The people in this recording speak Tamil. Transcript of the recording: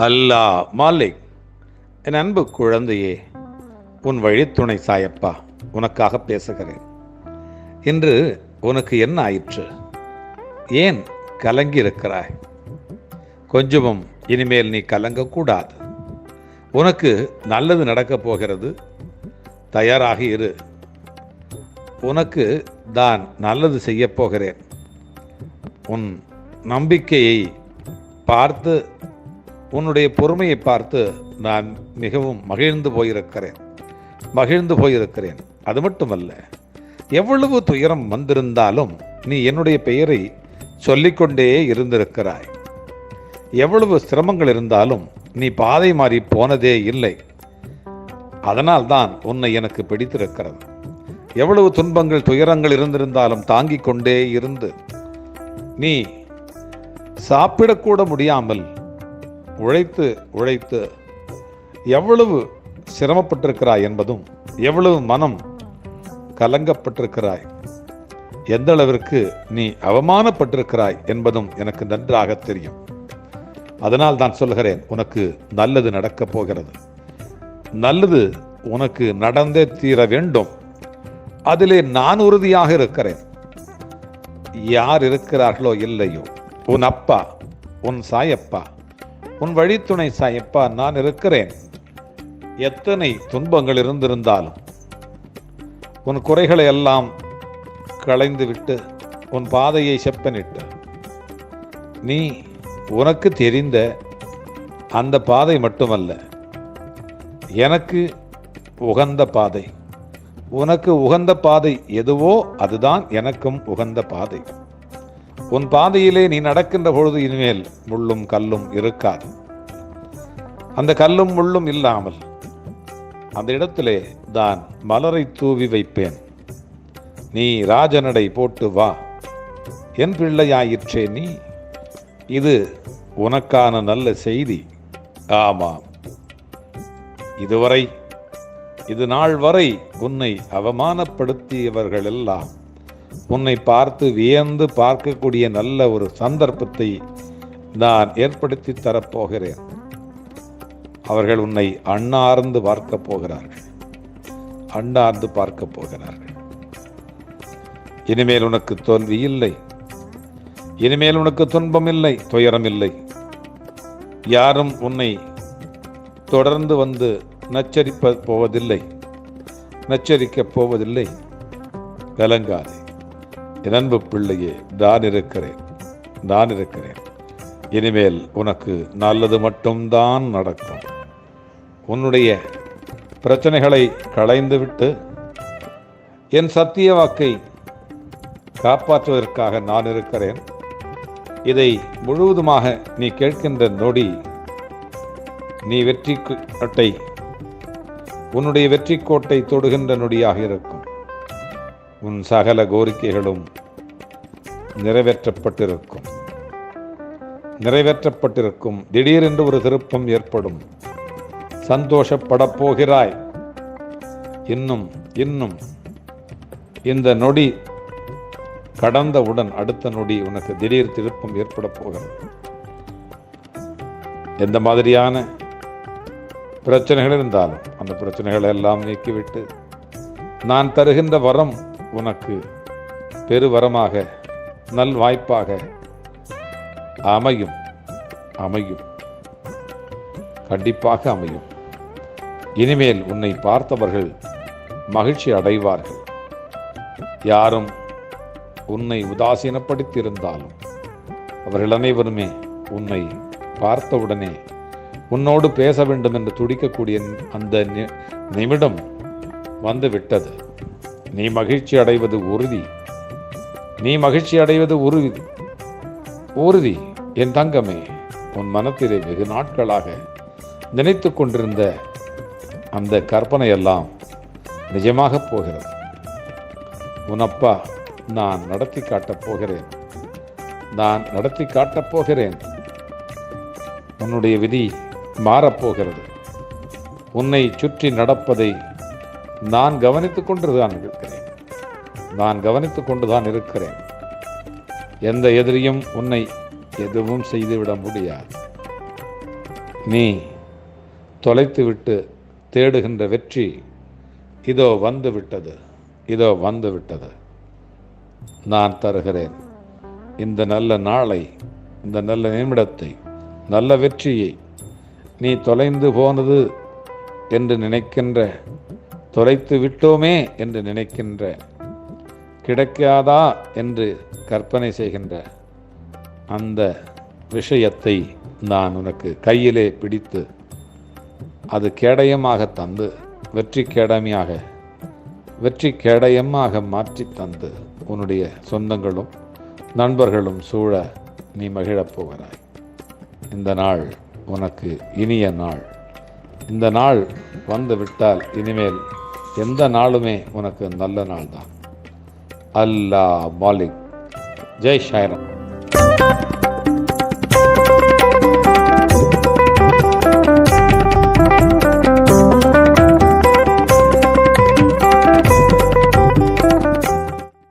அல்லா மாலிக் என் அன்பு குழந்தையே உன் வழித்துணை சாயப்பா உனக்காக பேசுகிறேன். இன்று உனக்கு என்ன ஆயிற்று? ஏன் கலங்கி இருக்கிறாய் கொஞ்சமும் இனிமேல் நீ கலங்கக்கூடாது. உனக்கு நல்லது நடக்கப் போகிறது. தயாராக இரு. உனக்கு தான் நல்லது செய்யப் போகிறேன். உன் நம்பிக்கையை பார்த்து உன்னுடைய பொறுமையை பார்த்து நான் மிகவும் மகிழ்ந்து போயிருக்கிறேன். மகிழ்ந்து போயிருக்கிறேன். அது மட்டுமல்ல எவ்வளவு துயரம் வந்திருந்தாலும் நீ என்னுடைய பெயரை சொல்லிக்கொண்டே இருந்திருக்கிறாய். எவ்வளவு சிரமங்கள் இருந்தாலும் நீ பாதை மாறி போனதே இல்லை. அதனால்தான் உன்னை எனக்கு பிடித்திருக்கிறது. எவ்வளவு துன்பங்கள் துயரங்கள் இருந்திருந்தாலும் தாங்கிக் கொண்டே இருந்து நீ சாப்பிடக்கூட முடியாமல் உழைத்து உழைத்து எவ்வளவு சிரமப்பட்டிருக்கிறாய் என்பதும் எவ்வளவு மனம் கலங்கப்பட்டிருக்கிறாய் எந்த அளவிற்கு நீ அவமானப்பட்டிருக்கிறாய் என்பதும் எனக்கு நன்றாக தெரியும். அதனால் தான் சொல்கிறேன் உனக்கு நல்லது நடக்கப் போகிறது. நல்லது உனக்கு நடந்தே தீர வேண்டும். அதிலே நான் உறுதியாக இருக்கிறேன். யார் இருக்கிறார்களோ இல்லையோ உன் அப்பா உன் சாயப்பா உன் வழித்துணை சாயப்பா நான் இருக்கிறேன். எத்தனை துன்பங்கள் இருந்திருந்தாலும் உன் குறைகளை எல்லாம் களைந்து விட்டு உன் பாதையை செப்பனிட்டு நீ உனக்கு தெரிந்த அந்த பாதை மட்டுமல்ல எனக்கு உகந்த பாதை. உனக்கு உகந்த பாதை எதுவோ அதுதான் எனக்கும் உகந்த பாதை. உன் பாதையிலே நீ நடக்கின்ற பொழுது இனிமேல் முள்ளும் கல்லும் இருக்காது. அந்த கல்லும் முள்ளும் இல்லாமல் அந்த இடத்திலே தான் மலரை தூவி வைப்பேன். நீ ராஜநடை போட்டு வா. என் பிள்ளையாயிற்றே நீ. இது உனக்கான நல்ல செய்தி. ஆமாம். இதுவரை இது நாள் வரை உன்னை அவமானப்படுத்தியவர்கள் எல்லாம் உன்னை பார்த்து வியந்து பார்க்கக்கூடிய நல்ல ஒரு சந்தர்ப்பத்தை நான் ஏற்படுத்தி தரப்போகிறேன். அவர்கள் உன்னை அண்ணார்ந்து பார்க்க போகிறார்கள். அண்ணார்ந்து பார்க்க போகிறார்கள். இனிமேல் உனக்கு தோல்வி இல்லை. இனிமேல் உனக்கு துன்பம் இல்லை துயரம் இல்லை. யாரும் உன்னை தொடர்ந்து வந்து நச்சரிப்ப போவதில்லை. நச்சரிக்கப் போவதில்லை. கலங்காதே என் அன்பு பிள்ளையே நான் இருக்கிறேன். நான் இருக்கிறேன். இனிமேல் உனக்கு நல்லது மட்டும்தான் நடக்கும். உன்னுடைய பிரச்சனைகளை களைந்துவிட்டு என் சத்திய வாக்கை காப்பாற்றுவதற்காக நான் இருக்கிறேன். இதை முழுவதுமாக நீ கேட்கின்ற நொடி நீ வெற்றி கோட்டை உன்னுடைய வெற்றி கோட்டை தொடுகின்ற நொடியாக இருக்கும். உன் சகல கோரிக்கைகளும் நிறைவேற்றப்பட்டிருக்கும். நிறைவேற்றப்பட்டிருக்கும். திடீரென்று ஒரு திருப்பம் ஏற்படும். சந்தோஷப்படப் போகிறாய் இன்னும் இன்னும். இந்த நொடி கடந்தவுடன் அடுத்த நொடி உனக்கு திடீர் திருப்பம் ஏற்பட போகிறது. எந்த மாதிரியான பிரச்சனைகள் இருந்தாலும் அந்த பிரச்சனைகளை எல்லாம் நீக்கிவிட்டு நான் தருகின்ற வரம் உனக்கு பெருவரமாக நல் வாய்ப்பாக அமையும் அமையும். கண்டிப்பாக அமையும். இனிமேல் உன்னை பார்த்தவர்கள் மகிழ்ச்சி அடைவார்கள். யாரும் உன்னை உதாசீனப்படுத்தியிருந்தாலும் அவர்கள் அனைவருமே உன்னை பார்த்தவுடனே உன்னோடு பேச வேண்டும் என்று துடிக்கக்கூடிய அந்த நி- நிமிடம் வந்து விட்டது நீ மகிழ்ச்சி அடைவது உறுதி. நீ மகிழ்ச்சி அடைவது உறுதி. உறுதி என் தங்கமே உன் மனத்திலே வெகு நாட்களாக நினைத்து கொண்டிருந்த அந்த கற்பனை எல்லாம் நிஜமாகப் போகிறது. உன் அப்பா நான் நடத்தி காட்டப் போகிறேன். நான் நடத்தி காட்டப் போகிறேன். உன்னுடைய விதி மாறப்போகிறது உன்னை சுற்றி நடப்பதை நான் கவனித்துக் கொண்டுதான் இருக்கிறேன். நான் கவனித்துக் கொண்டுதான் இருக்கிறேன். எந்த எதிரியும் உன்னை எதுவும் செய்துவிட முடியாது. நீ தொலைத்துவிட்டு தேடுகின்ற வெற்றி இதோ வந்து விட்டது இதோ வந்து விட்டது நான் தருகிறேன் இந்த நல்ல நாளை இந்த நல்ல நிமிடத்தை நல்ல வெற்றியை நீ தொலைந்து போனது என்று நினைக்கின்ற தொலைத்து விட்டோமே என்று நினைக்கின்ற கிடைக்காதா என்று கற்பனை செய்கின்ற அந்த விஷயத்தை நான் உனக்கு கையிலே பிடித்து அது கேடயமாக தந்து வெற்றி கேடமியாக வெற்றி கேடயமாக மாற்றி தந்து உன்னுடைய சொந்தங்களும் நண்பர்களும் சூழ நீ மகிழப் போகிறாய் இந்த நாள் உனக்கு இனிய நாள். இந்த நாள் வந்து விட்டால் இனிமேல் எந்த நாளுமே உனக்கு நல்ல நாள் தான் அல்லாஹ் மாலிக். ஜெய் ஷாயிரம்.